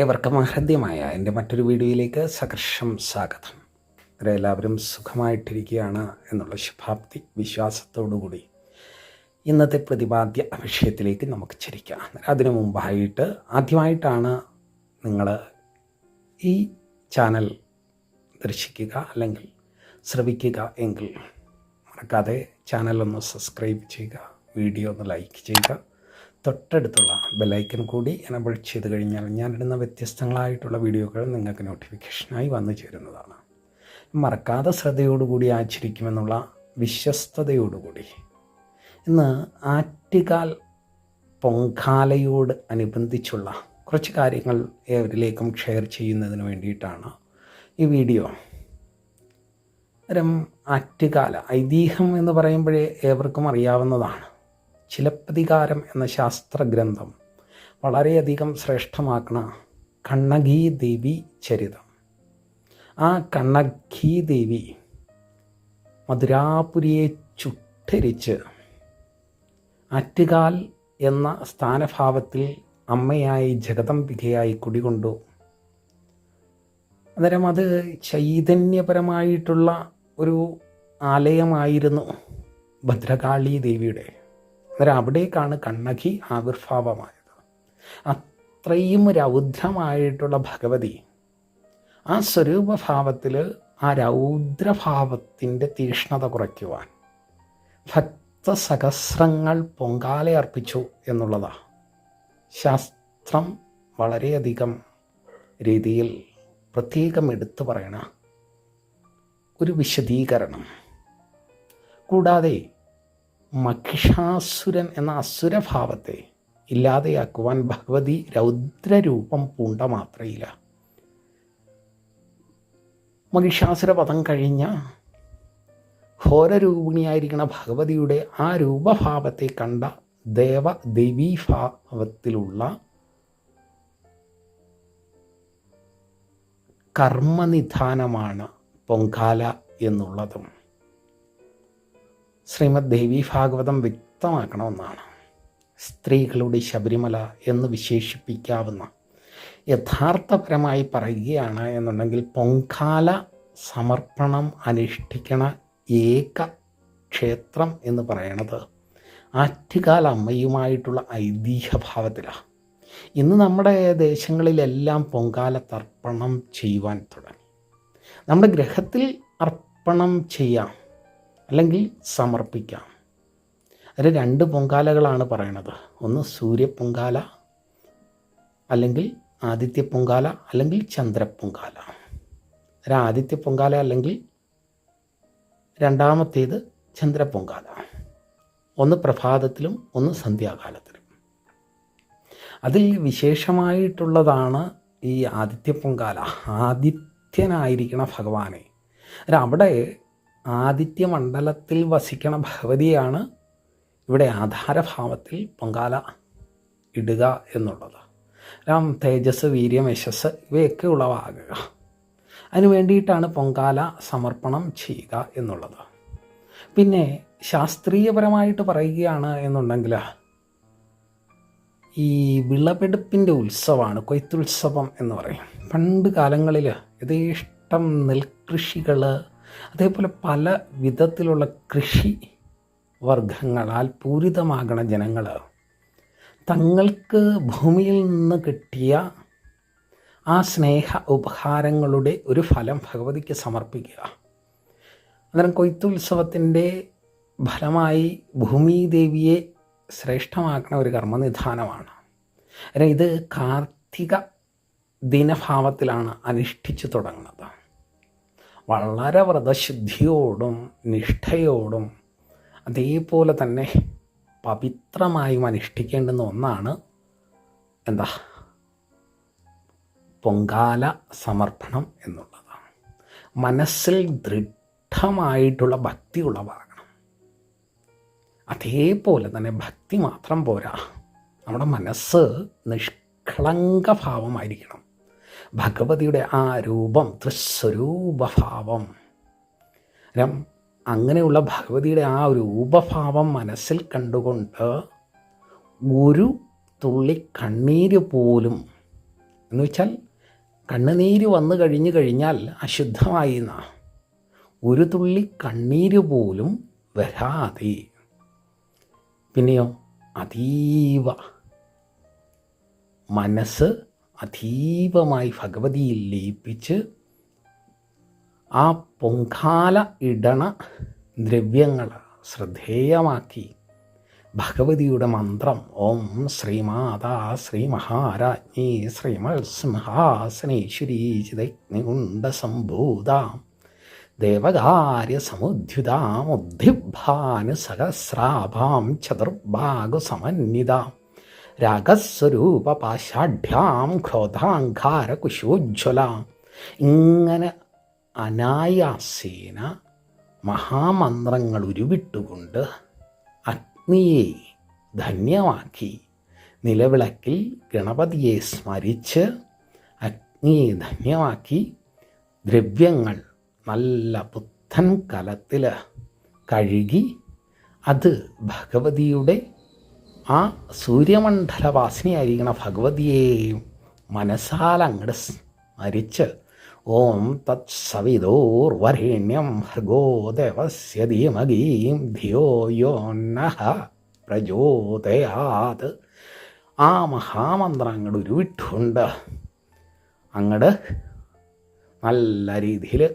ഏവർക്കും ഹൃദ്യമായ എന്റെ മറ്റൊരു വീഡിയോയിലേക്ക് സകർഷം സ്വാഗതം. ഇവരെല്ലാവരും സുഖമായിട്ടിരിക്കുകയാണ് എന്നുള്ള ശുഭാപ്തി വിശ്വാസത്തോടുകൂടി ഇന്നത്തെ പ്രതിപാദ്യ വിഷയത്തിലേക്ക് നമുക്ക് ചിരിക്കാം. അതിനു മുമ്പായിട്ട് ആദ്യമായിട്ടാണ് നിങ്ങൾ ഈ ചാനൽ ദർശിക്കുക അല്ലെങ്കിൽ ശ്രവിക്കുക എങ്കിൽ മറക്കാതെ ചാനലൊന്ന് സബ്സ്ക്രൈബ് ചെയ്യുക വീഡിയോ ഒന്ന് ലൈക്ക് ചെയ്യുക തൊട്ടടുത്തുള്ള ബെല്ലൈക്കൻ കൂടി എനബിൾ ചെയ്ത് കഴിഞ്ഞാൽ ഞാനിടുന്ന വ്യത്യസ്തങ്ങളായിട്ടുള്ള വീഡിയോകൾ നിങ്ങൾക്ക് നോട്ടിഫിക്കേഷനായി വന്നു ചേരുന്നതാണ്. മറക്കാതെ ശ്രദ്ധയോടുകൂടി ആചരിക്കുമെന്നുള്ള വിശ്വസ്തയോടുകൂടി ഇന്ന് ആറ്റുകാൽ പൊങ്കാലയോട് അനുബന്ധിച്ചുള്ള കുറച്ച് കാര്യങ്ങൾ ഏവരിലേക്കും ഷെയർ ചെയ്യുന്നതിന് വേണ്ടിയിട്ടാണ് ഈ വീഡിയോ. അരം ആറ്റുകാല ഐതിഹ്യം എന്ന് പറയുമ്പോഴേ ഏവർക്കും അറിയാവുന്നതാണ്. ചിലപ്പതികാരം എന്ന ശാസ്ത്രഗ്രന്ഥം വളരെയധികം ശ്രേഷ്ഠമാക്കണ കണ്ണകി ദേവി ചരിതം. ആ കണ്ണകി ദേവി മധുരാപുരിയെ ചുട്ടരിച്ച് ആറ്റുകാൽ എന്ന സ്ഥാനഭാവത്തിൽ അമ്മയായി ജഗദംബികയായി കുടികൊണ്ടു. അന്നേരം അത് ചൈതന്യപരമായിട്ടുള്ള ഒരു ആലയമായിരുന്നു ഭദ്രകാളി ദേവിയുടെ അന്നേരം അവിടേക്കാണ് കണ്ണകി ആവിർഭാവമായത്. അത്രയും രൗദ്രമായിട്ടുള്ള ഭഗവതി ആ സ്വരൂപഭാവത്തിൽ ആ രൗദ്രഭാവത്തിന്റെ തീക്ഷ്ണത കുറയ്ക്കുവാൻ ഭക്തസഹസ്രങ്ങൾ പൊങ്കാല അർപ്പിച്ചു എന്നുള്ളതാണ് ശാസ്ത്രം വളരെയധികം രീതിയിൽ പ്രത്യേകം എടുത്തു പറയണ ഒരു വിശദീകരണം. കൂടാതെ മഹിഷാസുരൻ എന്ന അസുരഭാവത്തെ ഇല്ലാതെയാക്കുവാൻ ഭഗവതി രൗദ്രരൂപം പൂണ്ട മാത്രയില്ല. മഹിഷാസുര പദം കഴിഞ്ഞ ഘോരരൂപിണിയായിരിക്കുന്ന ഭഗവതിയുടെ ആ രൂപഭാവത്തെ കണ്ട ദേവ ദേവീഭാവത്തിലുള്ള കർമ്മനിധാനമാണ് പൊങ്കാല എന്നുള്ളതും. ശ്രീമദ് ദേവി ഭാഗവതം വ്യക്തമാക്കണമെന്നാണ്. സ്ത്രീകളുടെ ശബരിമല എന്ന് വിശേഷിപ്പിക്കാവുന്ന യഥാർത്ഥപരമായി പറയുകയാണ് എന്നുണ്ടെങ്കിൽ പൊങ്കാല സമർപ്പണം അനുഷ്ഠിക്കണ ഏക ക്ഷേത്രം എന്ന് പറയണത് ആറ്റുകാല അമ്മയുമായിട്ടുള്ള ഐതിഹ്യഭാവത്തിലാണ് ഇന്ന് നമ്മുടെ ദേശങ്ങളിലെല്ലാം പൊങ്കാല തർപ്പണം ചെയ്യുവാൻ തുടങ്ങി. നമ്മുടെ ഗ്രഹത്തിൽ അർപ്പണം ചെയ്യാം. അല്ലെങ്കിൽ സമർപ്പിക്കാം. അതിൽ രണ്ട് പൊങ്കാലകളാണ് പറയണത്. ഒന്ന് സൂര്യപ്പൊങ്കാല അല്ലെങ്കിൽ ആദിത്യ പൊങ്കാല അല്ലെങ്കിൽ ചന്ദ്രപ്പൊങ്കാല ആദിത്യ പൊങ്കാല അല്ലെങ്കിൽ രണ്ടാമത്തേത് ചന്ദ്രപ്പൊങ്കാല ഒന്ന് പ്രഭാതത്തിലും ഒന്ന് സന്ധ്യാകാലത്തിലും. അതിൽ വിശേഷമായിട്ടുള്ളതാണ് ഈ ആദിത്യ പൊങ്കാല ആദിത്യനായിരിക്കണ ഭഗവാനെ. അവിടെ ആദിത്യമണ്ഡലത്തിൽ വസിക്കണ ഭഗവതിയാണ് ഇവിടെ ആധാരഭാവത്തിൽ പൊങ്കാല ഇടുക എന്നുള്ളത്. രാം തേജസ് വീര്യം യശസ് ഇവയൊക്കെ ഉളവാകുക അതിനു വേണ്ടിയിട്ടാണ് പൊങ്കാല സമർപ്പണം ചെയ്യുക എന്നുള്ളത്. പിന്നെ ശാസ്ത്രീയപരമായിട്ട് പറയുകയാണ് എന്നുണ്ടെങ്കിൽ ഈ വിളവെടുപ്പിന്റെ ഉത്സവമാണ് കൊയ്ത്തുത്സവം എന്ന് പറയും. പണ്ട് കാലങ്ങളിൽ യഥേഷ്ടം നെൽകൃഷികൾ അതേപോലെ പല വിധത്തിലുള്ള കൃഷി വർഗങ്ങളാൽ പൂരിതമാകണ ജനങ്ങൾ. തങ്ങൾക്ക് ഭൂമിയിൽ നിന്ന് കിട്ടിയ ആ സ്നേഹ ഉപഹാരങ്ങളുടെ ഒരു ഫലം ഭഗവതിക്ക് സമർപ്പിക്കുക. അന്നേരം കൊയ്ത്തുത്സവത്തിന്റെ ഫലമായി ഭൂമിദേവിയെ ശ്രേഷ്ഠമാക്കുന്ന ഒരു കർമ്മനിധാനമാണ്. ഇത് കാർത്തിക ദിനഭാവത്തിലാണ് അനുഷ്ഠിച്ചു തുടങ്ങുന്നത്. വളരെ വ്രതശുദ്ധിയോടും നിഷ്ഠയോടും അതേപോലെ തന്നെ പവിത്രമായും അനുഷ്ഠിക്കേണ്ടുന്ന ഒന്നാണ് എന്താ? പൊങ്കാല സമർപ്പണം എന്നുള്ളതാണ് മനസ്സിൽ ദൃഢമായിട്ടുള്ള ഭക്തി ഉളവാകണം. അതേപോലെ തന്നെ ഭക്തി മാത്രം പോരാ. നമ്മുടെ മനസ്സ് നിഷ്കളങ്ക ഭാവമായിരിക്കണം ഭഗവതിയുടെ ആ രൂപം തൃസ്വരൂപഭാവം രം അങ്ങനെയുള്ള ഭഗവതിയുടെ ആ ഒരു ഉപഭാവം മനസ്സിൽ കണ്ടുകൊണ്ട് ഒരു തുള്ളി കണ്ണീര് പോലും എന്ന് വെച്ചാൽ കണ്ണുനീര് വന്നു കഴിഞ്ഞു കഴിഞ്ഞാൽ അശുദ്ധമായി എന്നാ. ഒരു തുള്ളി കണ്ണീര് പോലും വരാതെ. പിന്നെയോ അതീവ മനസ്സ് അതീവമായി ഭഗവതിയിൽ ലയിപ്പിച്ച് ആ പൊങ്കാല ഇടണ ദ്രവ്യങ്ങൾ ശ്രദ്ധേയമാക്കി. ഭഗവതിയുടെ മന്ത്രം ഓം ശ്രീമാതാ ശ്രീ മഹാരാജ്ഞി ശ്രീമത്സിംഹാസനേശ്വരീ ചിതഗ്നികുണ്ട സംഭൂതാം ദേവകാര്യസമുദ്യുതാമുദ്ധിഭാന് സഹസ്രാഭാം ചതുർഭാഗുസമന്വിതാം രാഗസ്വരൂപപാഷാഢ്യാം ക്രോധാങ്കാരകുശോജ്വലാം. ഇങ്ങനെ അനായാസേന മഹാമന്ത്രങ്ങൾ ഉരുവിട്ടുകൊണ്ട് അഗ്നിയെ ധന്യമാക്കി നിലവിളക്കിൽ ഗണപതിയെ സ്മരിച്ച് അഗ്നിയെ ധന്യമാക്കി ദ്രവ്യങ്ങൾ നല്ല പുത്തൻ കലത്തിൽ കഴുകി അത് ഭഗവതിയുടെ ആ സൂര്യമണ്ഡലവാസിനിയായിരിക്കണ ഭഗവതിയെയും മനസ്സാൽ അങ്ങോട്ട് സ്മരിച്ച് ഓം തത് സവിതോർവരേണ്യം ഭർഗോ ധീമഗീം ധിയോ യോ നഃ പ്രചോദയാത്. ആ മഹാമന്ത്രം അങ്ങോട്ട് ഉരുവിട്ടുണ്ട്. അങ്ങട് നല്ല രീതിയിൽ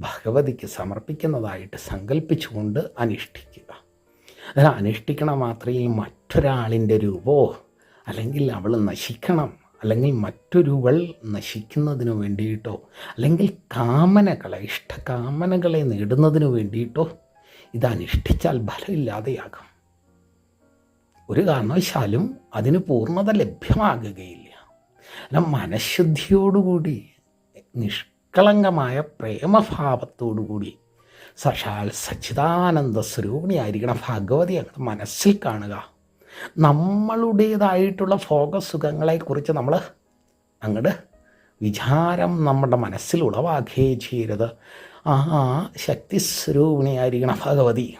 ഭഗവതിക്ക് സമർപ്പിക്കുന്നതായിട്ട് സങ്കല്പിച്ചുകൊണ്ട് അനുഷ്ഠിക്കുക. അതിന് അനുഷ്ഠിക്കണം മാത്രമേ മറ്റൊരാളിന്റെ രൂപോ അല്ലെങ്കിൽ അവൾ നശിക്കണം അല്ലെങ്കിൽ മറ്റൊരുവൾ നശിക്കുന്നതിന് വേണ്ടിയിട്ടോ അല്ലെങ്കിൽ കാമനകളെ ഇഷ്ടകാമനകളെ നേടുന്നതിന് വേണ്ടിയിട്ടോ ഇത് അനുഷ്ഠിച്ചാൽ ഫലമില്ലാതെയാകും. ഒരു കാരണവശാലും അതിന് പൂർണത ലഭ്യമാകുകയില്ല. അല്ല മനഃശുദ്ധിയോടുകൂടി നിഷ്കളങ്കമായ പ്രേമഭാവത്തോടുകൂടി സഷാൽ സച്ചിദാനന്ദ സ്വരൂപിണിയായിരിക്കണം ഭഗവതി അങ്ങോട്ട് മനസ്സിൽ കാണുക. നമ്മളുടേതായിട്ടുള്ള ഫോക്കസ് സുഖങ്ങളെക്കുറിച്ച് നമ്മൾ അങ്ങോട്ട് വിചാരം നമ്മുടെ മനസ്സിൽ ഉളവാക്കുകയും ചെയ്യരുത്. ആ ശക്തി സ്വരൂപിണിയായിരിക്കണം ഭഗവതി.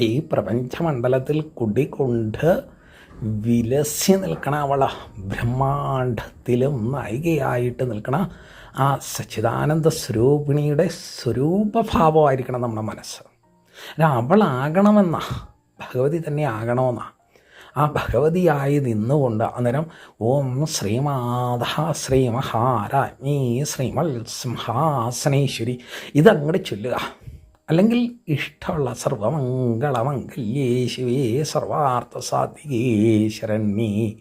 ഈ പ്രപഞ്ചമണ്ഡലത്തിൽ കുടികൊണ്ട് വിലസി നിൽക്കണ അവള. ബ്രഹ്മാണ്ഡത്തിലും നായികയായിട്ട് നിൽക്കണ ആ സച്ചിദാനന്ദ സ്വരൂപിണിയുടെ സ്വരൂപഭാവമായിരിക്കണം നമ്മുടെ മനസ്സ്. അവളാകണമെന്ന ഭഗവതി തന്നെ ആകണമെന്നാ ആ ഭഗവതിയായി നിന്നുകൊണ്ട് അന്നേരം ഓം ശ്രീമാധ ശ്രീ മഹാരാജ്ഞി ശ്രീമൽ സിംഹാസനേശ്വരി ഇതങ്ങോട്ട് ചൊല്ലുക. അല്ലെങ്കിൽ ഇഷ്ടമുള്ള സർവമംഗളമംഗല്യേ ശിവേ സർവാർത്ഥ സാധികേ ശരണ്യേ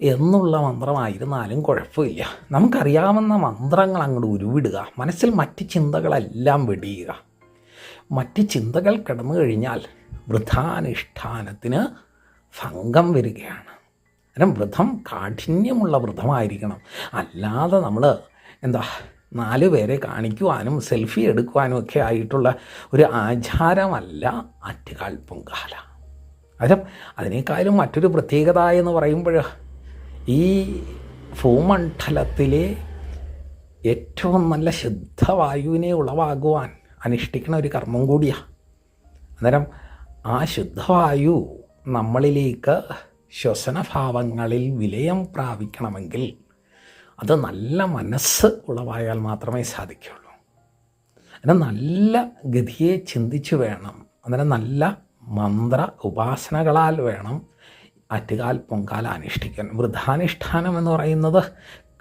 എന്നുള്ള മന്ത്രമായിരുന്നാലും കുഴപ്പമില്ല. നമുക്കറിയാവുന്ന മന്ത്രങ്ങൾ അങ്ങോട്ട് ഉരുവിടുക. മനസ്സിൽ മറ്റ് ചിന്തകളെല്ലാം വെടിയുക. മറ്റ് ചിന്തകൾ കിടന്നു കഴിഞ്ഞാൽ വൃഥാനുഷ്ഠാനത്തിന് ഭംഗം വരികയാണ്. കാരണം വ്രതം കാഠിന്യമുള്ള വ്രതമായിരിക്കണം. അല്ലാതെ നമ്മൾ എന്താ നാല് പേരെ കാണിക്കുവാനും സെൽഫി എടുക്കുവാനും ഒക്കെ ആയിട്ടുള്ള ഒരു ആചാരമല്ല ആറ്റുകാൽ പൊങ്കാല. അതും അതിനേക്കാളും മറ്റൊരു പ്രത്യേകത എന്ന് പറയുമ്പോൾ ഈ ഭൂമണ്ഡലത്തിലെ ഏറ്റവും നല്ല ശുദ്ധവായുവിനെ ഉളവാകുവാൻ അനുഷ്ഠിക്കുന്ന ഒരു കർമ്മം കൂടിയാണ് അന്നേരം ആ ശുദ്ധവായു നമ്മളിലേക്ക് ശ്വസനഭാവങ്ങളിൽ വിലയം പ്രാപിക്കണമെങ്കിൽ അത് നല്ല മനസ്സ് ഉളവായാൽ മാത്രമേ സാധിക്കുകയുള്ളൂ അന്നേരം നല്ല ഗതിയെ ചിന്തിച്ച് വേണം. അങ്ങനെ നല്ല മന്ത്ര ഉപാസനകളാൽ വേണം ആറ്റുകാൽ പൊങ്കാല അനുഷ്ഠിക്കാൻ. വൃദ്ധാനുഷ്ഠാനം എന്ന് പറയുന്നത്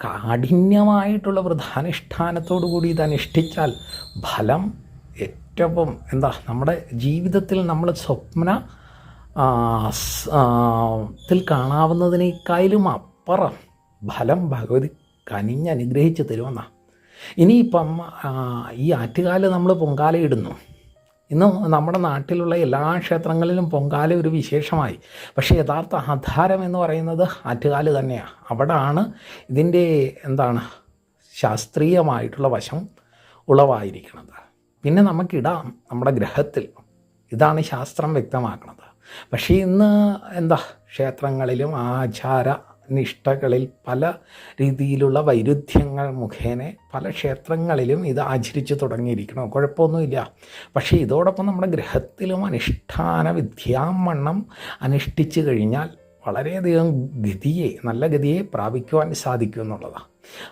കാഠിന്യമായിട്ടുള്ള വൃദ്ധാനുഷ്ഠാനത്തോടു കൂടി ഇത് അനുഷ്ഠിച്ചാൽ ഫലം ഏറ്റവും എന്താ നമ്മുടെ ജീവിതത്തിൽ നമ്മൾ സ്വപ്ന ത്തിൽ കാണാവുന്നതിനേക്കാളും അപ്പുറം ഫലം ഭഗവതി കനിഞ്ഞനുഗ്രഹിച്ച് തരുമെന്നാണ് ഇനിയിപ്പം ഈ ആറ്റുകാൽ നമ്മൾ പൊങ്കാല ഇടുന്നു ഇന്ന് നമ്മുടെ നാട്ടിലുള്ള എല്ലാ ക്ഷേത്രങ്ങളിലും പൊങ്കാല ഒരു വിശേഷമായി. പക്ഷേ യഥാർത്ഥ ആധാരം എന്ന് പറയുന്നത് ആറ്റുകാൽ തന്നെയാണ് അവിടാണ് ഇതിന്റെ എന്താണ് ശാസ്ത്രീയമായിട്ടുള്ള വശം ഉളവായിരിക്കുന്നത്. പിന്നെ നമുക്കിടാം നമ്മുടെ ഗ്രഹത്തിൽ. ഇതാണ് ശാസ്ത്രം വ്യക്തമാക്കുന്നത്. പക്ഷേ ഇന്ന് എന്താ ക്ഷേത്രങ്ങളിലും ആചാര നിഷ്ഠകളിൽ പല രീതിയിലുള്ള വൈരുദ്ധ്യങ്ങൾ മുഖേന പല ക്ഷേത്രങ്ങളിലും ഇത് ആചരിച്ചു തുടങ്ങിയിരിക്കണം കുഴപ്പമൊന്നുമില്ല. പക്ഷേ ഇതോടൊപ്പം നമ്മുടെ ഗ്രഹത്തിലും അനുഷ്ഠാന വിദ്യാമണ്ണം അനുഷ്ഠിച്ചു കഴിഞ്ഞാൽ വളരെയധികം ഗതിയെ നല്ല ഗതിയെ പ്രാപിക്കുവാൻ സാധിക്കും എന്നുള്ളതാണ്.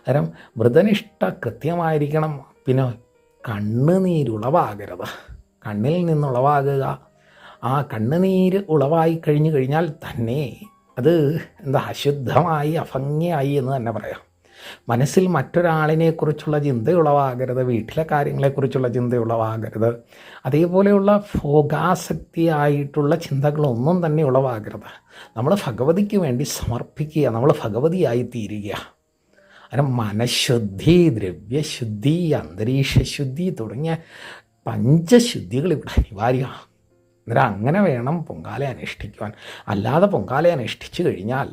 കാരണം മൃതനിഷ്ഠ കൃത്യമായിരിക്കണം. പിന്നെ കണ്ണുനീരുളവാകരുത്. കണ്ണിൽ നിന്നുളവാകുക. ആ കണ്ണുനീര് ഉളവായി കഴിഞ്ഞു കഴിഞ്ഞാൽ തന്നെ അത് എന്താ അശുദ്ധമായി അഭംഗിയായി എന്ന് തന്നെ പറയാം. മനസ്സിൽ മറ്റൊരാളിനെക്കുറിച്ചുള്ള ചിന്തയുളവാകരുത് വീട്ടിലെ കാര്യങ്ങളെക്കുറിച്ചുള്ള ചിന്തയുളവാകരുത് അതേപോലെയുള്ള ഭോഗാസക്തിയായിട്ടുള്ള ചിന്തകളൊന്നും തന്നെ ഉളവാകരുത്. നമ്മൾ ഭഗവതിക്ക് വേണ്ടി സമർപ്പിക്കുക നമ്മൾ ഭഗവതിയായി തീരുക. അങ്ങനെ മനഃശുദ്ധി ദ്രവ്യശുദ്ധി അന്തരീക്ഷശുദ്ധി തുടങ്ങിയ പഞ്ചശുദ്ധികൾ ഇവിടെ അനിവാര്യമാണ്. അന്നേരം അങ്ങനെ വേണം പൊങ്കാല അനുഷ്ഠിക്കുവാൻ. അല്ലാതെ പൊങ്കാല അനുഷ്ഠിച്ചു കഴിഞ്ഞാൽ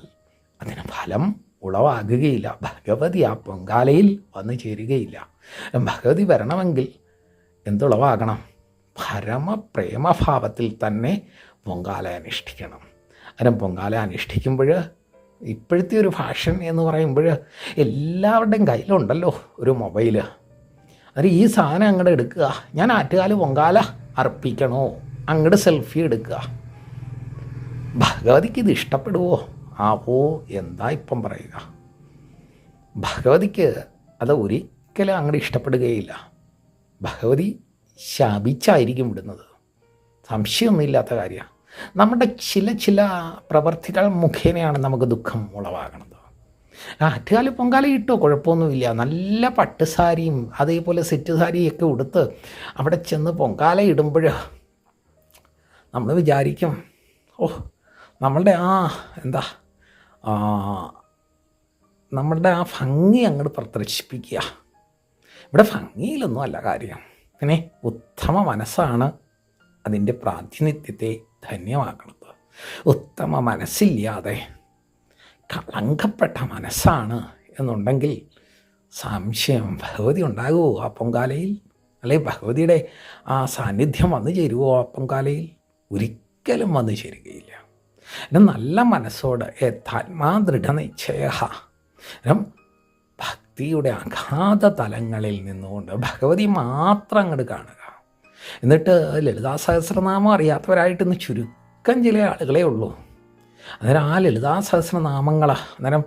അതിന് ഫലം ഉളവാകുകയില്ല. ഭഗവതി ആ പൊങ്കാലയിൽ വന്നു ചേരുകയില്ല. ഭഗവതി വരണമെങ്കിൽ എന്തുളവാകണം? പരമപ്രേമഭാവത്തിൽ തന്നെ പൊങ്കാല അനുഷ്ഠിക്കണം. അന്നേരം പൊങ്കാല അനുഷ്ഠിക്കുമ്പോൾ ഇപ്പോഴത്തെ ഒരു ഫാഷൻ എന്ന് പറയുമ്പോൾ എല്ലാവരുടെയും കയ്യിലുണ്ടല്ലോ ഒരു മൊബൈൽ അത് ഈ സാധനം അങ്ങോട്ട് എടുക്കുക. ഞാൻ ആറ്റുകാൽ പൊങ്കാല അർപ്പിക്കണോ? അങ്ങോട്ട് സെൽഫി എടുക്കുക. ഭഗവതിക്ക് ഇത് ഇഷ്ടപ്പെടുവോ? ആവോ എന്താ ഇപ്പം പറയുക. ഭഗവതിക്ക് അത് ഒരിക്കലും അങ്ങോട്ട് ഇഷ്ടപ്പെടുകയില്ല. ഭഗവതി ശാപിച്ചായിരിക്കും വിടുന്നത്. സംശയമൊന്നുമില്ലാത്ത കാര്യമാണ് നമ്മുടെ ചില ചില പ്രവർത്തികൾ മുഖേനയാണ് നമുക്ക് ദുഃഖം ഉളവാകുന്നത്. ആറ്റുകാൽ പൊങ്കാല ഇട്ടോ? കുഴപ്പമൊന്നുമില്ല. നല്ല പട്ടുസാരിയും അതേപോലെ സെറ്റ് സാരിയൊക്കെ ഉടുത്ത് അവിടെ ചെന്ന് പൊങ്കാല ഇടുമ്പോൾ നമ്മൾ വിചാരിക്കും ഓ നമ്മളുടെ ആ എന്താ നമ്മളുടെ ആ ഭംഗി അങ്ങോട്ട് പ്രദർശിപ്പിക്കുക. ഇവിടെ ഭംഗിയിലൊന്നും അല്ല കാര്യം. പിന്നെ ഉത്തമ മനസ്സാണ് അതിന്റെ പ്രാതിനിധ്യത്തെ ധന്യമാക്കുന്നത്. ഉത്തമ മനസ്സില്ലാതെ കളങ്കപ്പെട്ട മനസ്സാണ് എന്നുണ്ടെങ്കിൽ സംശയം ഭഗവതി ഉണ്ടാകുമോ ആ പൊങ്കാലയിൽ? അല്ലെ ഭഗവതിയുടെ ആ സാന്നിധ്യം വന്നു ചേരുമോ ആ പൊങ്കാലയിൽ? ഒരിക്കലും വന്നു ചേരുകയില്ല. എന്നാൽ നല്ല മനസ്സോട് യഥാത്മാ ദൃഢനിശ്ചയ ഭക്തിയുടെ അഗാധ തലങ്ങളിൽ നിന്നുകൊണ്ട് ഭഗവതി മാത്രം അങ്ങോട്ട് കാണുക. എന്നിട്ട് ലളിതാ സഹസ്രനാമം അറിയാത്തവരായിട്ട് ഇന്ന് ചുരുക്കം ചില ആളുകളേ ഉള്ളൂ. അന്നേരം ആ ലളിതാ സഹസ്രനാമങ്ങളാണ് അന്നേരം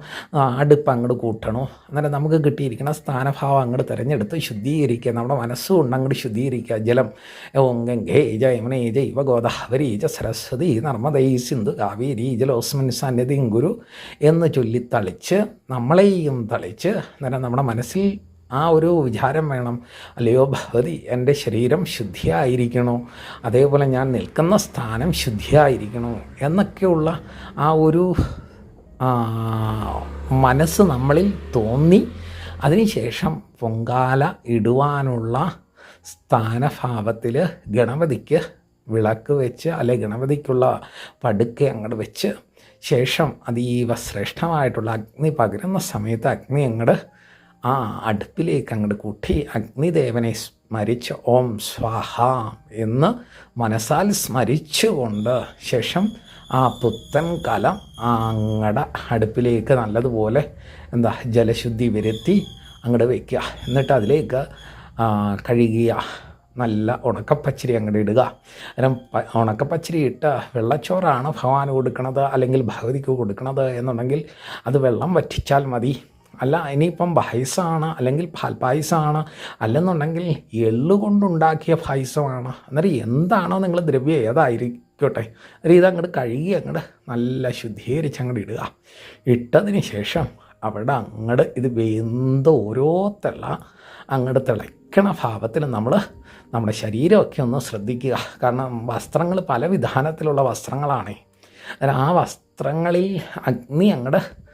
അടുപ്പ് അങ്ങോട്ട് കൂട്ടണോ. അന്നേരം നമുക്ക് കിട്ടിയിരിക്കുന്ന സ്ഥാനഭാവം അങ്ങോട്ട് തിരഞ്ഞെടുത്ത് ശുദ്ധീകരിക്കുക. നമ്മുടെ മനസ്സുകൊണ്ട് അങ്ങോട്ട് ശുദ്ധീകരിക്കുക. ജലം ഓം ഗംഗേ ജയമനേ ജൈവ ഗോദാവരി ജ സരസ്വതി നർമ്മദൈ സിന്ധു കാവേരി ജലോസ്മിൻ സന്നിധിം ഗുരു എന്ന് ചൊല്ലി തളിച്ച് നമ്മളെയും തളിച്ച് അന്നേരം നമ്മുടെ മനസ്സിൽ ആ ഒരു വിചാരം വേണം. അല്ലയോ ഭഗവതി എന്റെ ശരീരം ശുദ്ധിയായിരിക്കണോ? അതേപോലെ ഞാൻ നിൽക്കുന്ന സ്ഥാനം ശുദ്ധിയായിരിക്കണോ? എന്നൊക്കെയുള്ള ആ ഒരു മനസ്സ് നമ്മളിൽ തോന്നി. അതിനുശേഷം പൊങ്കാല ഇടുവാനുള്ള സ്ഥാനഭാവത്തിൽ ഗണപതിക്ക് വിളക്ക് വെച്ച് അല്ലെ ഗണപതിക്കുള്ള പടുക്കെ അങ്ങോട്ട് വെച്ച് ശേഷം അതീവ ശ്രേഷ്ഠമായിട്ടുള്ള അഗ്നി പകരുന്ന സമയത്ത് അഗ്നി അങ്ങോട്ട് ആ അടുപ്പിലേക്ക് അങ്ങോട്ട് കൂട്ടി അഗ്നിദേവനെ സ്മരിച്ച് ഓം സ്വാഹ എന്ന് മനസ്സാൽ സ്മരിച്ചുകൊണ്ട് ശേഷം ആ പുത്തൻ കലം അങ്ങടെ അടുപ്പിലേക്ക് നല്ലതുപോലെ എന്താ ജലശുദ്ധി വരുത്തി അങ്ങോട്ട് വയ്ക്കുക എന്നിട്ട് അതിലേക്ക് കഴുകിയ നല്ല ഉണക്കപ്പച്ചരി അങ്ങോട്ട് ഇടുക. അന്നേരം ഉണക്കപ്പച്ചരി ഇട്ട് വെള്ളച്ചോറാണ് ഭഗവാന് കൊടുക്കണത് അല്ലെങ്കിൽ ഭഗവതിക്ക് കൊടുക്കണത് എന്നുണ്ടെങ്കിൽ അത് വെള്ളം വറ്റിച്ചാൽ മതി. അല്ല ഇനിയിപ്പം പായസമാണ് അല്ലെങ്കിൽ പാൽപ്പായസമാണ് അല്ലെന്നുണ്ടെങ്കിൽ എള്ളുകൊണ്ടുണ്ടാക്കിയ പായസമാണ്. അന്നേരം എന്താണോ നിങ്ങൾ ദ്രവ്യം ഏതായിരിക്കട്ടെ. അന്നേരം ഇതങ്ങോട്ട് കഴുകി അങ്ങോട്ട് നല്ല ശുദ്ധീകരിച്ച് അങ്ങോട്ട് ഇടുക. ഇട്ടതിന് ശേഷം അവിടെ അങ്ങോട്ട് ഇത് വെന്ത് ഓരോ തിള അങ്ങോട്ട് തിളയ്ക്കണ ഭാവത്തിൽ നമ്മൾ നമ്മുടെ ശരീരമൊക്കെ ഒന്ന് ശ്രദ്ധിക്കുക. കാരണം വസ്ത്രങ്ങൾ പല വിധാനത്തിലുള്ള വസ്ത്രങ്ങളാണേ. അങ്ങനെ ആ വസ്ത്രങ്ങളിൽ അഗ്നി അങ്ങോട്ട്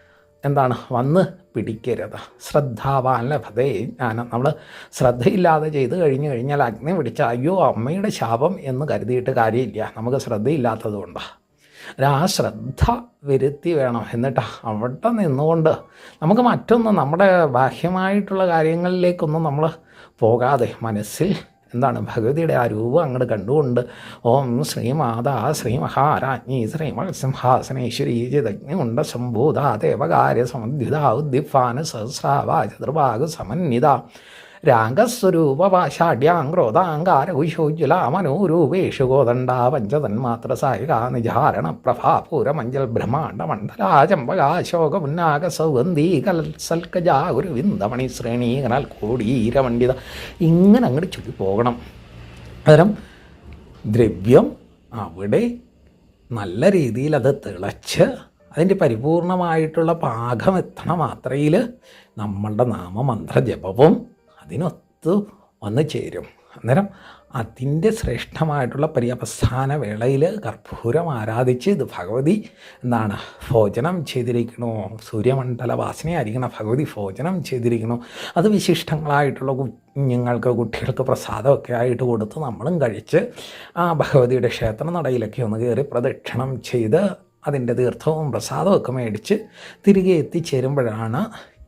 എന്താണ്? വന്ന് പിടിക്കരുത്. ശ്രദ്ധാവാൻ ലഭതേ ജ്ഞാനം. നമ്മൾ ശ്രദ്ധയില്ലാതെ ചെയ്ത് കഴിഞ്ഞു കഴിഞ്ഞാൽ അഗ്നി പിടിച്ച അയ്യോ അമ്മയുടെ ശാപം എന്ന് കരുതിയിട്ട് കാര്യമില്ല. നമുക്ക് ശ്രദ്ധയില്ലാത്തത് കൊണ്ടാണ് ആ ശ്രദ്ധ വരുത്തി വേണം. എന്നിട്ട് അവിടെ നിന്നുകൊണ്ട് നമുക്ക് മറ്റൊന്നും നമ്മുടെ ബാഹ്യമായിട്ടുള്ള കാര്യങ്ങളിലേക്കൊന്നും നമ്മൾ പോകാതെ മനസ്സിൽ എന്താണ്? ഭഗവതിയുടെ ആ രൂപം അങ്ങോട്ട് കണ്ടുകൊണ്ട് ഓം ശ്രീമാതാ ശ്രീ മഹാരാജ്ഞി ശ്രീ മത്സിംഹാസനേശ്വരി ചിതജ്ഞുണ്ട സംഭൂത ദേവകാര്യ സമദ്യുത ഉദ്ദിഫാന സഹസ്രാവ ചതുർഭാഗ സമന്വിത. രാഗസ്വരൂപപാഷാഢ്യാങ്ക്രോധാങ്കാരകുശോജ്വല മനോരൂപേഷു ഗോദണ്ഡ പഞ്ചതന്മാത്ര സായിക നിജാരണ പ്രഭാപൂരമഞ്ജൽ മുന്നാക സൗഗന്ധി കൽസൽക്കജാ ഒരു വിന്ദമണി ശ്രേണി കനാൽ കോടീരമണ്ഡിത ഇങ്ങനെ അങ്ങോട്ട് ചുറ്റി പോകണം അന്നേരം ദ്രവ്യം അവിടെ നല്ല രീതിയിൽ അത് തിളച്ച് അതിന്റെ പരിപൂർണമായിട്ടുള്ള പാകം എത്തണ മാത്രയിൽ നമ്മളുടെ നാമമന്ത്ര ജപവും അതിനൊത്ത് വന്ന് ചേരും. അന്നേരം അതിന്റെ ശ്രേഷ്ഠമായിട്ടുള്ള പര്യവസാന വേളയിൽ കർപ്പൂരം ആരാധിച്ച് ഇത് ഭഗവതി എന്താണ് ഭോജനം ചെയ്തിരിക്കണോ സൂര്യമണ്ഡല വാസനയായിരിക്കണം ഭഗവതി ഭോജനം ചെയ്തിരിക്കണോ അത് വിശിഷ്ടങ്ങളായിട്ടുള്ള കുഞ്ഞുങ്ങൾക്ക് കുട്ടികൾക്ക് പ്രസാദമൊക്കെ ആയിട്ട് കൊടുത്ത് നമ്മളും കഴിച്ച് ആ ഭഗവതിയുടെ ക്ഷേത്ര നടയിലൊക്കെ ഒന്ന് കയറി പ്രദക്ഷിണം ചെയ്ത് അതിന്റെ തീർത്ഥവും പ്രസാദവും ഒക്കെ മേടിച്ച് തിരികെ എത്തിച്ചേരുമ്പോഴാണ്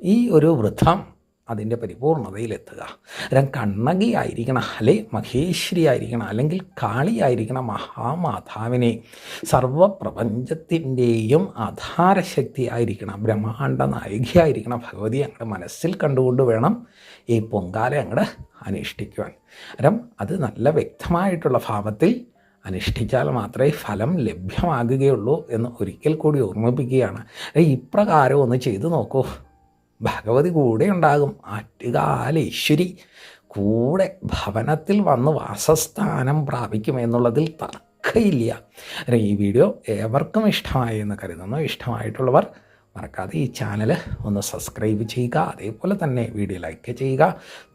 ഈ ഒരു വൃദ്ധം അതിന്റെ പരിപൂർണതയിലെത്തുക. അരം കണ്ണകി ആയിരിക്കണം അല്ലെ? മഹേശ്വരി ആയിരിക്കണം അല്ലെങ്കിൽ കാളിയായിരിക്കണം മഹാമാതാവിനെ. സർവപ്രപഞ്ചത്തിന്റെയും ആധാരശക്തി ആയിരിക്കണം ബ്രഹ്മാണ്ട നായികയായിരിക്കണം. ഭഗവതി അങ്ങടെ മനസ്സിൽ കണ്ടുകൊണ്ട് വേണം ഈ പൊങ്കാല അങ്ങടെ അനുഷ്ഠിക്കുവാൻ. അരം അത് നല്ല വ്യക്തമായിട്ടുള്ള ഭാവത്തിൽ അനുഷ്ഠിച്ചാൽ മാത്രമേ ഫലം ലഭ്യമാകുകയുള്ളൂ എന്ന് ഒരിക്കൽ കൂടി ഓർമ്മിപ്പിക്കുകയാണ്. ഇപ്രകാരം ഒന്ന് ചെയ്തു നോക്കൂ. ഭഗവതി കൂടെ ഉണ്ടാകും. ആറ്റുകാലേശ്വരി കൂടെ ഭവനത്തിൽ വന്ന് വാസസ്ഥാനം പ്രാപിക്കും എന്നുള്ളതിൽ തർക്കമില്ല ഈ വീഡിയോ ഏവർക്കും ഇഷ്ടമായി എന്ന് കരുതുന്നു. ഇഷ്ടമായിട്ടുള്ളവർ മറക്കാതെ ഈ ചാനൽ ഒന്ന് സബ്സ്ക്രൈബ് ചെയ്യുക. അതേപോലെ തന്നെ വീഡിയോ ലൈക്ക് ചെയ്യുക.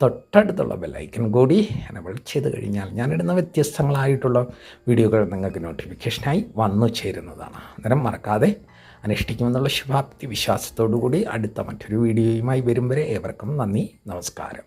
തൊട്ടടുത്തുള്ള ബെല്ലൈക്കൻ കൂടി എനബിൾ ചെയ്ത് കഴിഞ്ഞാൽ ഞാനിടുന്ന വ്യത്യസ്തങ്ങളായിട്ടുള്ള വീഡിയോകൾ നിങ്ങൾക്ക് നോട്ടിഫിക്കേഷനായി വന്നു ചേരുന്നതാണ്. അന്നേരം മറക്കാതെ അനുഷ്ഠിക്കുമെന്നുള്ള ശുഭാപ്തി വിശ്വാസത്തോടു കൂടി അടുത്ത മറ്റൊരു വീഡിയോയുമായി വരും വരെ ഏവർക്കും നന്ദി നമസ്കാരം.